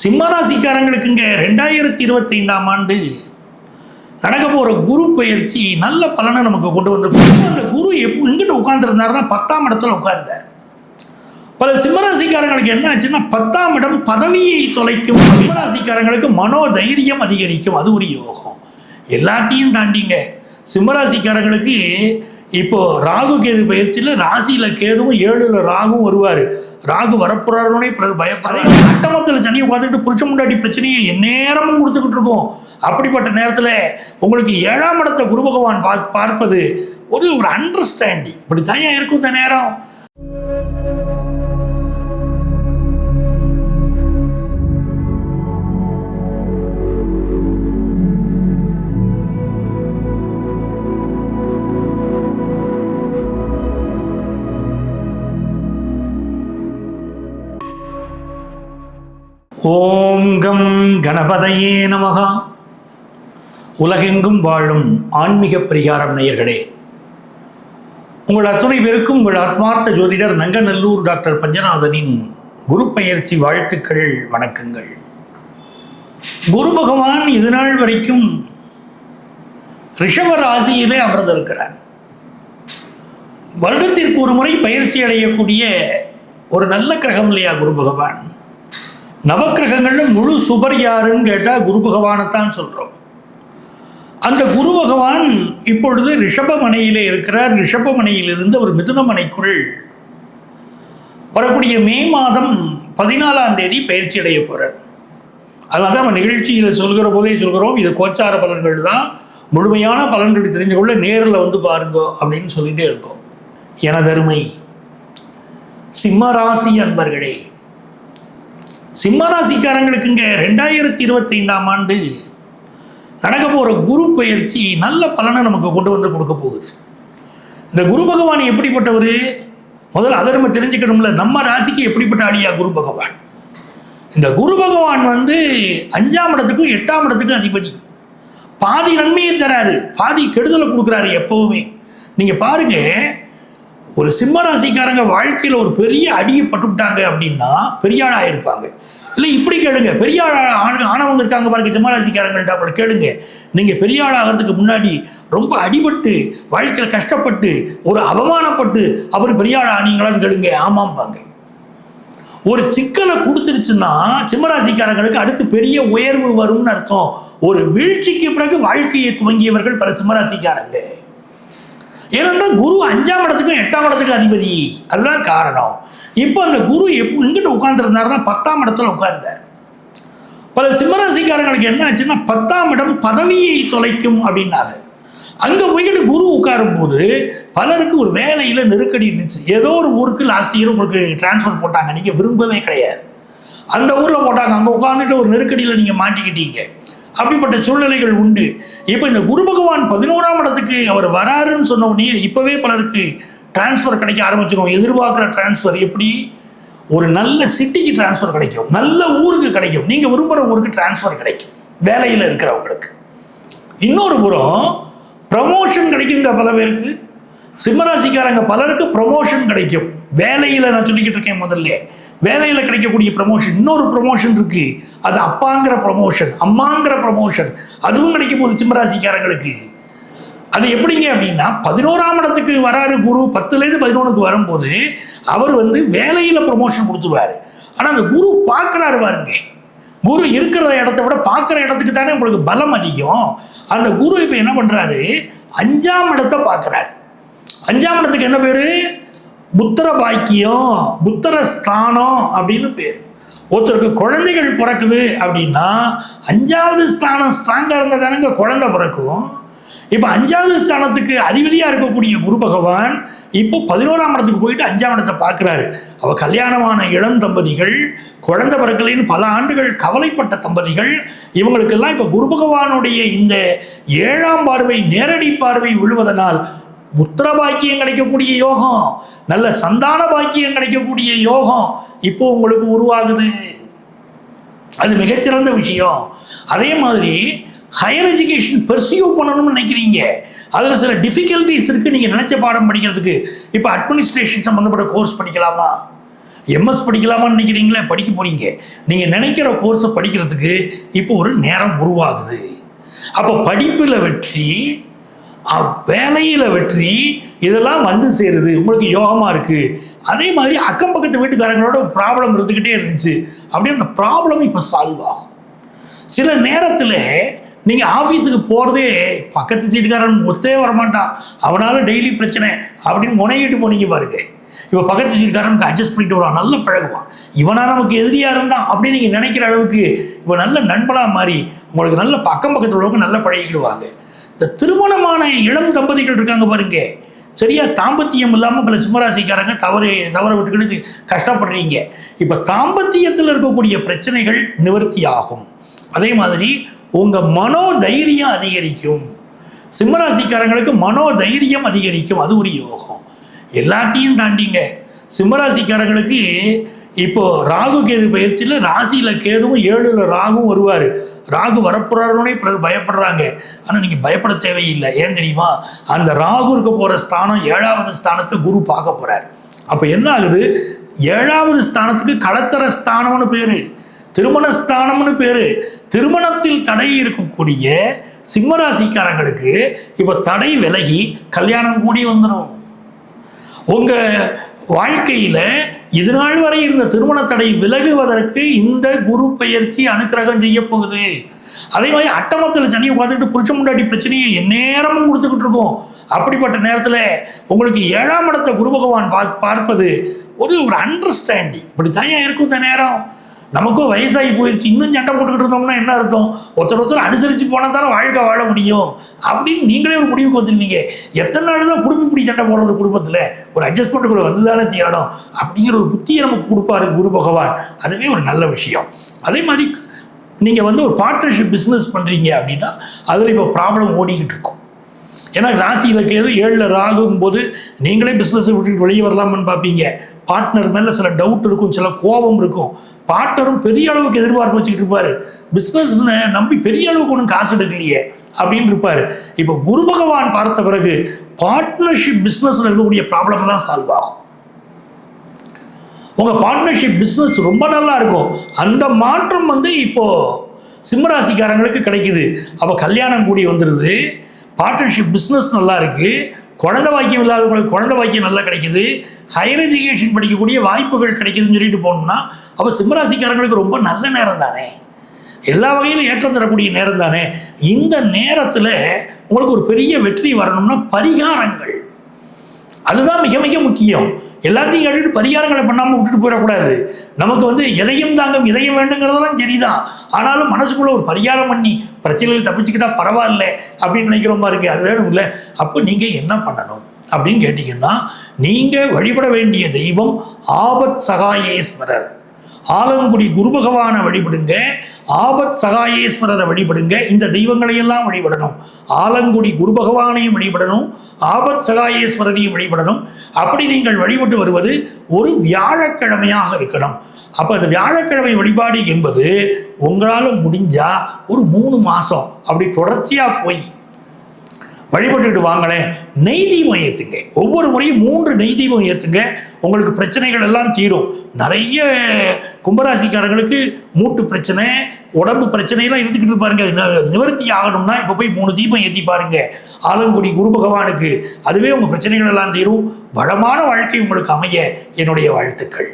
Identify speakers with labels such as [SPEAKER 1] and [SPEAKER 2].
[SPEAKER 1] சிம்மராசிக்காரங்களுக்குங்க ரெண்டாயிரத்தி இருபத்தி ஐந்தாம் ஆண்டு நடக்க போகிற குரு பயிற்சி நல்ல பலனை நமக்கு கொண்டு வந்து அந்த குரு எப்போ எங்கிட்ட உட்காந்துருந்தாருன்னா பத்தாம் இடத்துல உட்கார்ந்தார். பல சிம்மராசிக்காரங்களுக்கு என்ன ஆச்சுன்னா பத்தாம் இடம் பதவியை தொலைக்கும் சிம்மராசிக்காரங்களுக்கு மனோதைரியம் அதிகரிக்கும். அது ஒரு யோகம். எல்லாத்தையும் தாண்டிங்க. சிம்மராசிக்காரங்களுக்கு இப்போ ராகு கேது பயிற்சியில் ராசியில் கேதுவும் ஏழில் ராகுவும் வருவார். ராகு வரப்போறாருனே பலர் பயப்படுறாங்க. அட்டமத்தில் சனி உட்காந்துக்கிட்டு புருஷ முண்டாடி பிரச்சனையை எந்நேரமும் கொடுத்துக்கிட்டு இருக்கோம். அப்படிப்பட்ட நேரத்தில் உங்களுக்கு ஏழாம் இடத்தை குரு பகவான் பார்ப்பது ஒரு ஒரு அண்டர்ஸ்டாண்டிங் இப்படி தான் இருக்கும் இந்த நேரம்? ஓம் கம் கணபதையே நமகா. உலகெங்கும் வாழும் ஆன்மீக பரிகாரம் நேயர்களே. உங்கள் அத்துணை பேருக்கும் உங்கள் ஆத்மார்த்த ஜோதிடர் நங்கநல்லூர் டாக்டர் பஞ்சநாதனின் குரு பயிற்சி வாழ்த்துக்கள் வணக்கங்கள். குரு பகவான் இது நாள் வரைக்கும் ரிஷப ராசியிலே அமர்ந்திருக்கிறார். வருடத்திற்கு ஒரு முறை பயிற்சி அடையக்கூடிய ஒரு நல்ல கிரகம் இல்லையா குரு பகவான்? நவக்கிரகங்கள்ல முழு சுபர் யாருன்னு கேட்டால் குரு பகவானைத்தான் சொல்கிறோம் அந்த குரு பகவான் இப்பொழுது ரிஷபமனையிலே இருக்கிறார். ரிஷபமனையிலிருந்து ஒரு மிதுனமனைக்குள் வரக்கூடிய மே மாதம் பதினாலாம் தேதி பயிற்சி அடைய போகிறார் அதனால தான் நம்ம நிகழ்ச்சியில் சொல்கிற போதே சொல்கிறோம். இது கோச்சார பலன்கள் தான். முழுமையான பலன்கள் தெரிஞ்சு கொள்ள நேரில் வந்து பாருங்க அப்படின்னு சொல்லிகிட்டே இருக்கோம். எனதருமை சிம்மராசி அன்பர்களே சிம்மராசிக்காரங்களுக்குங்க ரெண்டாயிரத்தி இருபத்தி ஐந்தாம் ஆண்டு நடக்க போகிற குரு பயிற்சி நல்ல பலனை நமக்கு கொண்டு வந்து கொடுக்க போகுது. இந்த குரு பகவான் எப்படிப்பட்டவர்? முதல்ல அதை நம்ம தெரிஞ்சுக்கணும்ல. நம்ம ராசிக்கு எப்படிப்பட்ட ஆளியா குரு பகவான்? இந்த குரு பகவான் வந்து அஞ்சாம் இடத்துக்கும் எட்டாம் இடத்துக்கும் அதிபதி. பாதி நன்மையை தராரு. பாதி கெடுதலை கொடுக்குறாரு எப்பவுமே. நீங்கள் பாருங்கள் ஒரு சிம்ம ராசிக்காரங்க வாழ்க்கையில் ஒரு பெரிய அடியை பட்டுவிட்டாங்க அப்படின்னா பெரிய ஆளாக இருப்பாங்க. இல்லை இப்படி கேளுங்க. பெரிய ஆள் ஆண் ஆனவங்க இருக்காங்க பாருங்க சிம்ம ராசிக்காரங்கள்ட்ட அப்படி கேளுங்க. நீங்கள் பெரிய ஆகிறதுக்கு முன்னாடி ரொம்ப அடிபட்டு வாழ்க்கையில் கஷ்டப்பட்டு ஒரு அவமானப்பட்டு அப்புறம் பெரிய ஆள் ஆனீங்களான்னு கேளுங்க. ஆமாம்பாங்க. ஒரு சிக்கலை கொடுத்துருச்சுன்னா சிம்மராசிக்காரங்களுக்கு அடுத்து பெரிய உயர்வு வரும்னு அர்த்தம். ஒரு வீழ்ச்சிக்கு பிறகு வாழ்க்கையை துவங்கியவர்கள் பல சிம்மராசிக்காரங்க ஏனென்றால் குரு அஞ்சாம் இடத்துக்கும் எட்டாம் இடத்துக்கும் அதிபதி. அதுதான் காரணம். இப்போ அந்த குரு எப்போ எங்கிட்ட உட்காந்துருந்தாருன்னா பத்தாம் இடத்துல உட்கார்ந்தார். பல சிம்மராசிக்காரங்களுக்கு என்ன ஆச்சுன்னா பத்தாம் இடம் பதவியை தொலைக்கும் அப்படின்னாங்க அங்கே போய்கிட்டு குரு உட்காரும் போது பலருக்கு ஒரு வேலையில் நெருக்கடி இருந்துச்சு. ஏதோ ஒரு ஊருக்கு லாஸ்ட் இயர் உங்களுக்கு டிரான்ஸ்ஃபர் போட்டாங்க. நீங்கள் விரும்பவே கிடையாது. அந்த ஊரில் போட்டாங்க. அங்கே உட்காந்துட்டு ஒரு நெருக்கடியில் நீங்கள் மாட்டிக்கிட்டீங்க. அப்படிப்பட்ட சூழ்நிலைகள் உண்டு. இப்போ இந்த குரு பகவான் பதினோராம் இடத்துக்கு அவர் வராருன்னு சொன்ன உடனே இப்போவே பலருக்கு டிரான்ஸ்ஃபர் கிடைக்க ஆரம்பிச்சிடும் எதிர்பார்க்குற டிரான்ஸ்ஃபர் எப்படி? ஒரு நல்ல சிட்டிக்கு டிரான்ஸ்ஃபர் கிடைக்கும். நல்ல ஊருக்கு கிடைக்கும். நீங்கள் விரும்புகிற ஊருக்கு டிரான்ஸ்ஃபர் கிடைக்கும். வேலையில் இருக்கிறவங்களுக்கு. இன்னொரு புறம் ப்ரமோஷன் கிடைக்குங்க பல பேருக்கு. சிம்மராசிக்காரங்க பலருக்கு ப்ரமோஷன் கிடைக்கும். வேலையில் நான் சொல்லிக்கிட்டு இருக்கேன் முதல்ல. வேலையில் கிடைக்கக்கூடிய ப்ரமோஷன் இன்னொரு ப்ரமோஷன் இருக்குது அது அப்பாங்கிற ப்ரமோஷன் அம்மாங்கிற ப்ரமோஷன் அதுவும் கிடைக்கும் போது சிம்மராசிக்காரங்களுக்கு அது எப்படிங்க அப்படின்னா பதினோராம் இடத்துக்கு வராரு குரு பத்துலேருந்து பதினொன்றுக்கு வரும்போது அவர் வந்து வேலையில் ப்ரமோஷன் கொடுத்துருவாரு. ஆனால் அந்த குரு பார்க்குறாரு பாருங்க. குரு இருக்கிற இடத்த விட பார்க்குற இடத்துக்கு தானே உங்களுக்கு பலம் அதிகம். அந்த குரு இப்போ என்ன பண்ணுறாரு அஞ்சாம் இடத்தை பார்க்குறாரு. அஞ்சாம் இடத்துக்கு என்ன பேர்? புத்திர பாக்கியம் புத்திர ஸ்தானம் அப்படின்னு பேர். ஒருத்தருக்கு குழந்தைகள் பிறக்குது அப்படின்னா அஞ்சாவது ஸ்தானம் ஸ்ட்ராங்காக இருந்தால் தானங்க குழந்தை பிறக்கும். இப்போ அஞ்சாவது ஸ்தானத்துக்கு அதிபதியாக இருக்கக்கூடிய குரு பகவான் இப்போ பதினோராம் இடத்துக்கு போயிட்டு அஞ்சாம் இடத்தை பார்க்குறாரு. அவள் கல்யாணமான இளம் தம்பதிகள் குழந்தை பிறக்கலைன்னு பல ஆண்டுகள் கவலைப்பட்ட தம்பதிகள் இவங்களுக்கெல்லாம் இப்போ குரு பகவானுடைய இந்த ஏழாம் பார்வை நேரடி பார்வை விழுவதனால் புத்திர பாக்கியம் கிடைக்கக்கூடிய யோகம் நல்ல சந்தான பாக்கியம் கிடைக்கக்கூடிய யோகம் இப்போ உங்களுக்கு உருவாகுது. அது மிகச்சிறந்த விஷயம். அதே மாதிரி ஹையர் எஜுகேஷன் பெர்சியூ பண்ணணும்னு நினைக்கிறீங்க. அதில் சில டிஃபிகல்ட்டிஸ் இருக்குது நீங்கள் நினச்ச பாடம் படிக்கிறதுக்கு. இப்போ அட்மினிஸ்ட்ரேஷன் சம்மந்தப்பட்ட கோர்ஸ் படிக்கலாமா? எம்எஸ் படிக்கலாமான்னு நினைக்கிறீங்களே? படிக்க போகிறீங்க நீங்கள் நினைக்கிற கோர்ஸை படிக்கிறதுக்கு இப்போ ஒரு நேரம் உருவாகுது. அப்போ படிப்பில் வெற்றி வேலையில் வெற்றி இதெல்லாம் வந்து சேருது. உங்களுக்கு யோகமாக இருக்குது அதே மாதிரி அக்கம் பக்கத்து வீட்டுக்காரங்களோட ப்ராப்ளம் இருந்துக்கிட்டே இருந்துச்சு. அப்படியே அந்த ப்ராப்ளம் இப்போ சால்வ் ஆகும். சில நேரத்தில் நீங்கள் ஆஃபீஸுக்கு போகிறதே பக்கத்து சீட்டுக்காரன் ஒத்தே வரமாட்டான். அவனால் டெய்லி பிரச்சனை அப்படின்னு முனையிட்டு போனீங்க பாருங்க. இப்போ பக்கத்து சீட்டுக்காரனுக்கு அட்ஜஸ்ட் பண்ணிட்டு வருவான் நல்ல பழகுவான். இவனா நமக்கு எதிரியாக இருந்தான் அப்படின்னு நீங்கள் நினைக்கிற அளவுக்கு இப்போ நல்ல நண்பனாக மாறி உங்களுக்கு நல்ல பக்கம் பக்கத்தில் உள்ளவங்க நல்ல பழகிடுவாங்க இந்த திருமணமான இளம் தம்பதிகள் இருக்காங்க பாருங்க. சரியா தாம்பத்தியம் இல்லாமல் பல சிம்மராசிக்காரங்க தவறு தவற விட்டுக்கிட்டு கஷ்டப்படுறீங்க. இப்போ தாம்பத்தியத்தில் இருக்கக்கூடிய பிரச்சனைகள் நிவர்த்தி ஆகும் அதே மாதிரி உங்கள் மனோ தைரியம் அதிகரிக்கும். சிம்மராசிக்காரங்களுக்கு மனோ தைரியம் அதிகரிக்கும். அது ஒரு யோகம். எல்லாத்தையும் தாண்டிங்க. சிம்மராசிக்காரங்களுக்கு இப்போ ராகு கேது பயிற்சியில் ராசியில் கேதுவும் ஏழில் ராகும் வருவார். ராகு வரப்போறாருன்னே பலர் பயப்படுறாங்க. ஆனால் நீங்கள் பயப்பட தேவையில்லை. ஏன் தெரியுமா? அந்த ராகு இருக்க போகிற ஸ்தானம் ஏழாவது ஸ்தானத்தை குரு பார்க்க போகிறார் அப்போ என்ன ஆகுது? ஏழாவது ஸ்தானத்துக்கு களத்தர ஸ்தானம்னு பேர் திருமண ஸ்தானம்னு பேர். திருமணத்தில் தடை இருக்கக்கூடிய சிம்மராசிக்காரங்களுக்கு இப்போ தடை விலகி கல்யாணம் கூடி வந்துடும் உங்கள் வாழ்க்கையில் இதுநாள் வரை இருந்த திருமண தடை விலகுவதற்கு இந்த குரு பயிற்சி அனுக்கிரகம் செய்ய போகுது. அதே மாதிரி அட்டமத்தில் சனி உட்காந்துக்கிட்டு புருஷ முண்டாட்டி பிரச்சனையை எந்நேரமும் கொடுத்துக்கிட்டு இருக்கோம். அப்படிப்பட்ட நேரத்தில் உங்களுக்கு ஏழாம் இடத்தை குரு பகவான் பா பார்ப்பது ஒரு ஒரு அண்டர்ஸ்டாண்டிங் இப்படி தான் இருக்கும் இந்த நேரம்? நமக்கும் வயசாகி போயிடுச்சு இன்னும் சண்டை போட்டுக்கிட்டு இருந்தோம்னா என்ன அர்த்தம்? ஒருத்தர் ஒருத்தர் அனுசரித்து போனால் தானே வாழ்க்கை வாழ முடியும். அப்படின்னு நீங்களே ஒரு முடிவுக்கு வந்துருவீங்க. எத்தனை நாள் தான் குடும்பம் இப்படி சண்டை போடுறது குடும்பத்தில்? ஒரு அட்ஜஸ்ட்மெண்ட்டுக்குள்ளே வந்து தானே தீரணும். அப்படிங்கிற ஒரு புத்தியை நமக்கு கொடுப்பாரு குரு பகவான். அதுவே ஒரு நல்ல விஷயம். அதே மாதிரி நீங்கள் வந்து ஒரு பார்ட்னர்ஷிப் பிஸ்னஸ் பண்ணுறீங்க அப்படின்னா அதில் இப்போ ப்ராப்ளம் ஓடிக்கிட்டு இருக்கும். ஏன்னா ராசியில் கேது ஏழில் ராகும் போது நீங்களே பிஸ்னஸை விட்டுட்டு வெளியே வரலாமான்னு பார்ப்பீங்க. பார்ட்னர் மேலே சில டவுட் இருக்கும் சில கோபம் இருக்கும். பார்ட்னரும் பெரிய அளவுக்கு எதிர்பார்ப்பு வச்சுக்கிட்டு இருப்பாரு. பிஸ்னஸ்னு நம்பி பெரிய அளவுக்கு ஒன்றும் காசு எடுக்கலையே அப்படின்னு இருப்பார். இப்போ குரு பகவான் பார்த்த பிறகு பார்ட்னர்ஷிப் பிஸ்னஸில் இருக்கக்கூடிய ப்ராப்ளம்லாம் சால்வ் ஆகும். உங்கள் பார்ட்னர்ஷிப் பிஸ்னஸ் ரொம்ப நல்லா இருக்கும். அந்த மாற்றம் வந்து இப்போது சிம்மராசிக்காரங்களுக்கு கிடைக்குது. அப்போ கல்யாணம் கூடி வந்துடுது பார்ட்னர்ஷிப் பிஸ்னஸ் நல்லா இருக்குது குழந்தை வாக்கியம் இல்லாதவங்களுக்கு குழந்தை வாக்கியம் நல்லா கிடைக்குது. ஹையர் எஜுகேஷன் படிக்கக்கூடிய வாய்ப்புகள் கிடைக்குதுன்னு சொல்லிட்டு போனோம்னா அப்போ சிம்மராசிக்காரங்களுக்கு ரொம்ப நல்ல நேரம் தானே எல்லா வகையிலும் ஏற்றம் தரக்கூடிய நேரம் தானே இந்த நேரத்தில் உங்களுக்கு ஒரு பெரிய வெற்றி வரணும்னா பரிகாரங்கள். அதுதான் மிக மிக முக்கியம். எல்லாத்தையும் கேட்டுட்டு பரிகாரங்களை பண்ணாமல் விட்டுட்டு போயிடக்கூடாது. நமக்கு வந்து எதையும் தாங்கும் இதையும் வேண்டுங்கிறதெல்லாம் சரிதான். ஆனாலும் மனசுக்குள்ளே ஒரு பரிகாரம் பண்ணி பிரச்சனைகள் தப்பிச்சுக்கிட்டா பரவாயில்ல அப்படின்னு நினைக்கிற மாதிரி இருக்கு அது வேணும் இல்லை. அப்போ நீங்கள் என்ன பண்ணணும் அப்படின்னு கேட்டிங்கன்னா நீங்கள் வழிபட வேண்டிய தெய்வம் ஆபத் சகாயேஸ்வரர் ஆலங்குடி குரு பகவானை வழிபடுங்க ஆபத் சகாயேஸ்வரரை வழிபடுங்க இந்த தெய்வங்களையெல்லாம் வழிபடணும். ஆலங்குடி குரு பகவானையும் வழிபடணும் ஆபத் சகாயேஸ்வரரையும் வழிபடணும். அப்படி நீங்கள் வழிபட்டு வருவது ஒரு வியாழக்கிழமையாக இருக்கணும். அப்போ அந்த வியாழக்கிழமை வழிபாடு என்பது உங்களால் முடிஞ்சால் ஒரு மூணு மாதம் அப்படி தொடர்ச்சியாக போய் வழிபட்டுக்கிட்டு வாங்களேன் நெய் தீபம் ஏற்றுங்க ஒவ்வொரு முறையும் மூன்று நெய் தீபம் ஏற்றுங்க உங்களுக்கு பிரச்சனைகள் எல்லாம் தீரும். நிறைய கும்பராசிக்காரங்களுக்கு மூட்டு பிரச்சனை உடம்பு பிரச்சனையெல்லாம் இருந்துக்கிட்டு பாருங்க. அது நிவர்த்தி ஆகணும்னா இப்போ போய் மூணு தீபம் ஏற்றி பாருங்க. ஆலங்குடி குரு பகவானுக்கு. அதுவே உங்கள் பிரச்சனைகள் எல்லாம் தீரும். வளமான வாழ்க்கை உங்களுக்கு அமைய என்னுடைய வாழ்த்துக்கள்.